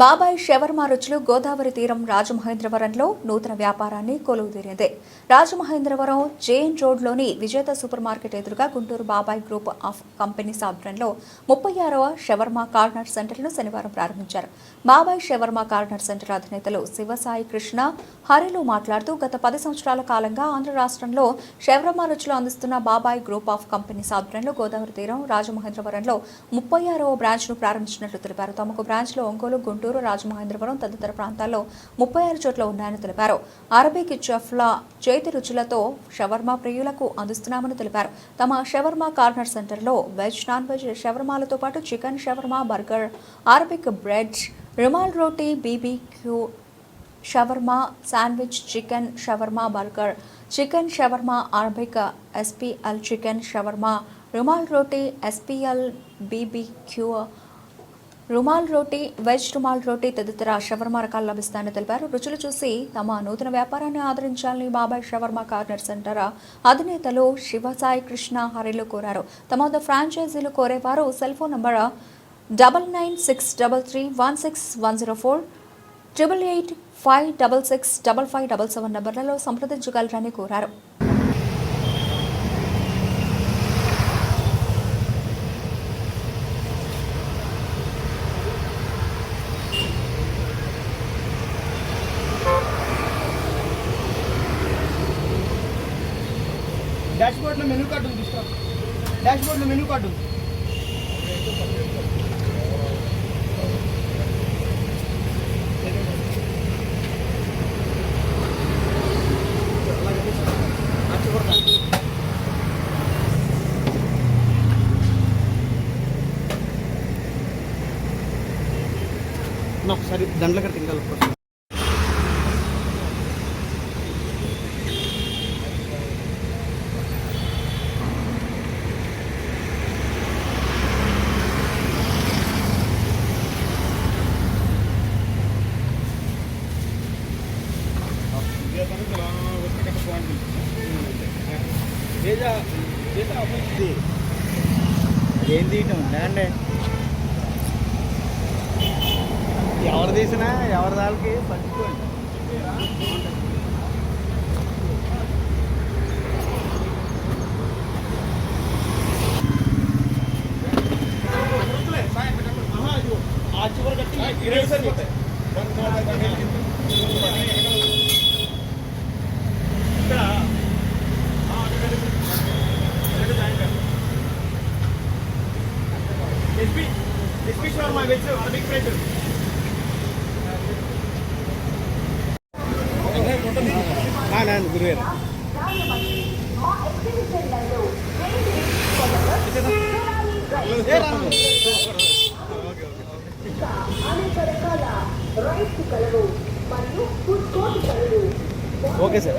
బాబాయ్ షవర్మా రుచులు గోదావరి తీరం రాజమహేంద్రవరంలో నూతన వ్యాపారాన్ని కొలువుదీరింది. రాజమహేంద్రవరం జేఎన్ రోడ్లోని విజేత సూపర్ మార్కెట్ ఎదురుగా గుంటూరు బాబాయ్ గ్రూప్ ఆఫ్ కంపెనీస్ ఆధ్వర్యంలో ముప్పై ఆరవ షవర్మా కార్నర్ సెంటర్ను శనివారం ప్రారంభించారు. బాబాయ్ షవర్మా కార్నర్ సెంటర్ అధినేతలు శివసాయి కృష్ణ హరిలు మాట్లాడుతూ గత పది సంవత్సరాల కాలంగా ఆంధ్ర రాష్ట్రంలో షవర్మా రుచులు అందిస్తున్న బాబాయ్ గ్రూప్ ఆఫ్ కంపెనీస్ ఆధ్వర్యంలో గోదావరి తీరం రాజమహేంద్రవరంలో ముప్పై ఆరవ బ్రాంచ్ను ప్రారంభించినట్లు తెలిపారు. తమకు బ్రాంచ్లో ఒంగోలు గుంటూరు రాజమహేంద్రవరం తదితర ప్రాంతాల్లో ముప్పై ఆరు చోట్ల ఉన్నాయని తెలిపారు. అరబిక్ చెఫ్ల చేతి రుచులతో షవర్మా ప్రియులకు అందిస్తున్నామని తెలిపారు. తమ షవర్మా కార్నర్ సెంటర్లో వెజ్ నాన్ వెజ్ షవర్మాలతో పాటు chicken shawarma burger Arabic bread rumal roti BBQ shawarma sandwich chicken shawarma burger chicken shawarma Arabic SPL chicken shawarma rumal roti SPL BBQ rumal roti veg rumal roti తదితర shawarma రకాలు లభిస్తాయని తెలిపారు. రుచులు చూసి తమ నూతన వ్యాపారాన్ని ఆదరించాలని బాబాయ్ షవర్మా కార్నర్ సెంటర్ అధినేతలు శివసాయి కృష్ణ హరిలు కోరారు. తమ వద్ద ఫ్రాంచైజీలు కోరేవారు. Cell phone number double nine six double three one six one zero four triple eight five double six double five double seven నెంబర్లలో సంప్రదించగలరని కోరారు. డాష్ బోర్డ్లో మెనూ కార్డు ఉంది తీసుకో డాష్ బోర్డ్లో మెనూ కార్డు ఉంది. నా ఒకసారి దండల కట్టి ఇంకా ఏం తీయటం అండి ఎవరు తీసినా ఎవరి దానికి పంచుకోండి SP SP Sharma veg Arabic plate నాన్న ఓకే సార్.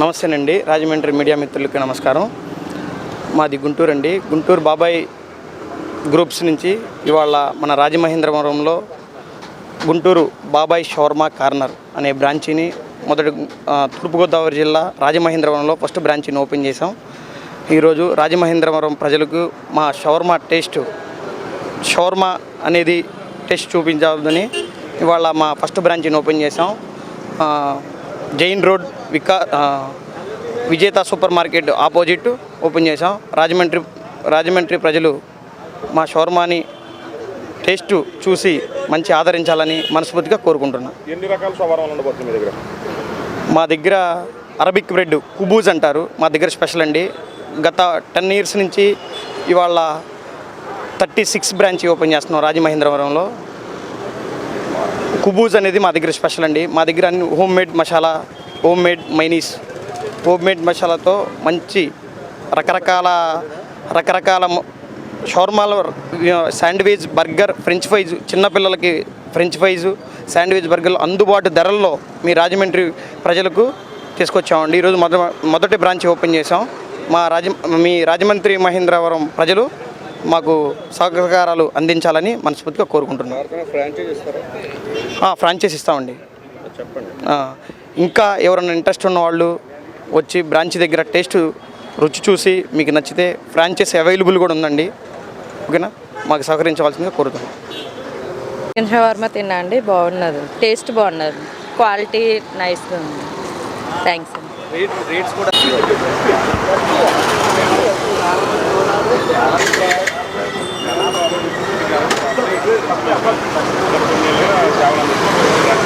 నమస్తేనండి. రాజమండ్రి మీడియా మిత్రులకి నమస్కారం. మాది గుంటూరు అండి. గుంటూరు బాబాయ్ గ్రూప్స్ నుంచి ఇవాళ మన రాజమహేంద్రవరంలో గుంటూరు బాబాయ్ షవర్మా కార్నర్ అనే బ్రాంచీని మొదటి తూర్పుగోదావరి జిల్లా రాజమహేంద్రవరంలో ఫస్ట్ బ్రాంచీని ఓపెన్ చేసాం ఈరోజు రాజమహేంద్రవరం ప్రజలకు మా షవర్మా టేస్ట్ షవర్మా అనేది టెస్ట్ చూపించాలని ఇవాళ మా ఫస్ట్ బ్రాంచ్ని ఓపెన్ చేసాం జైన్ రోడ్ వికా విజేత సూపర్ మార్కెట్ ఆపోజిట్ ఓపెన్ చేసాం రాజమండ్రి రాజమండ్రి ప్రజలు మా షవర్మాని టేస్ట్ చూసి మంచి ఆదరించాలని మనస్ఫూర్తిగా కోరుకుంటున్నాను ఎన్ని రకాల సవారాలు ఉండబోతుంది మీ దగ్గర? మా దగ్గర అరబిక్ బ్రెడ్ కుబూజ్ అంటారు. మా దగ్గర స్పెషల్ అండి. గత టెన్ ఇయర్స్ నుంచి ఇవాళ థర్టీ సిక్స్ బ్రాంచ్ ఓపెన్ చేస్తున్నాం రాజమహేంద్రవరంలో. కుబూజ్ అనేది మా దగ్గర స్పెషల్ అండి. మా దగ్గర అన్ని home made masala home made mayonnaise home made మసాలాతో మంచి రకరకాల రకరకాల షవర్మాల శాండ్విచ్ బర్గర్ ఫ్రెంచ్ ఫ్రైజ్ చిన్నపిల్లలకి ఫ్రెంచ్ ఫ్రైజ్ శాండ్విచ్ బర్గర్లు అందుబాటు ధరల్లో మీ రాజమండ్రి ప్రజలకు తీసుకొచ్చామండి. ఈరోజు మొద మొదటి బ్రాంచ్ ఓపెన్ చేసాం మా రాజ మీ రాజమండ్రి మహేంద్రవరం ప్రజలు మాకు సహకారాలు అందించాలని మనస్ఫూర్తిగా కోరుకుంటున్నాం. ఫ్రాంచైజ్ ఇస్తారా? ఆ, ఫ్రాంచైజ్ ఇస్తామండి. ఇంకా ఎవరైనా ఇంట్రెస్ట్ ఉన్న వాళ్ళు వచ్చి బ్రాంచ్ దగ్గర టేస్ట్ రుచి చూసి మీకు నచ్చితే ఫ్రాంచైజ్ అవైలబుల్ కూడా ఉందండి. ఓకేనా? మాకు సహకరించవలసిందిగా కోరుతున్నాం. చికెన్ షవర్మా తిన్నా అండి బాగున్నది. టేస్ట్ బాగున్నది. క్వాలిటీ నైస్గా ఉంది. థ్యాంక్స్ అండి. రేట్స్ కూడా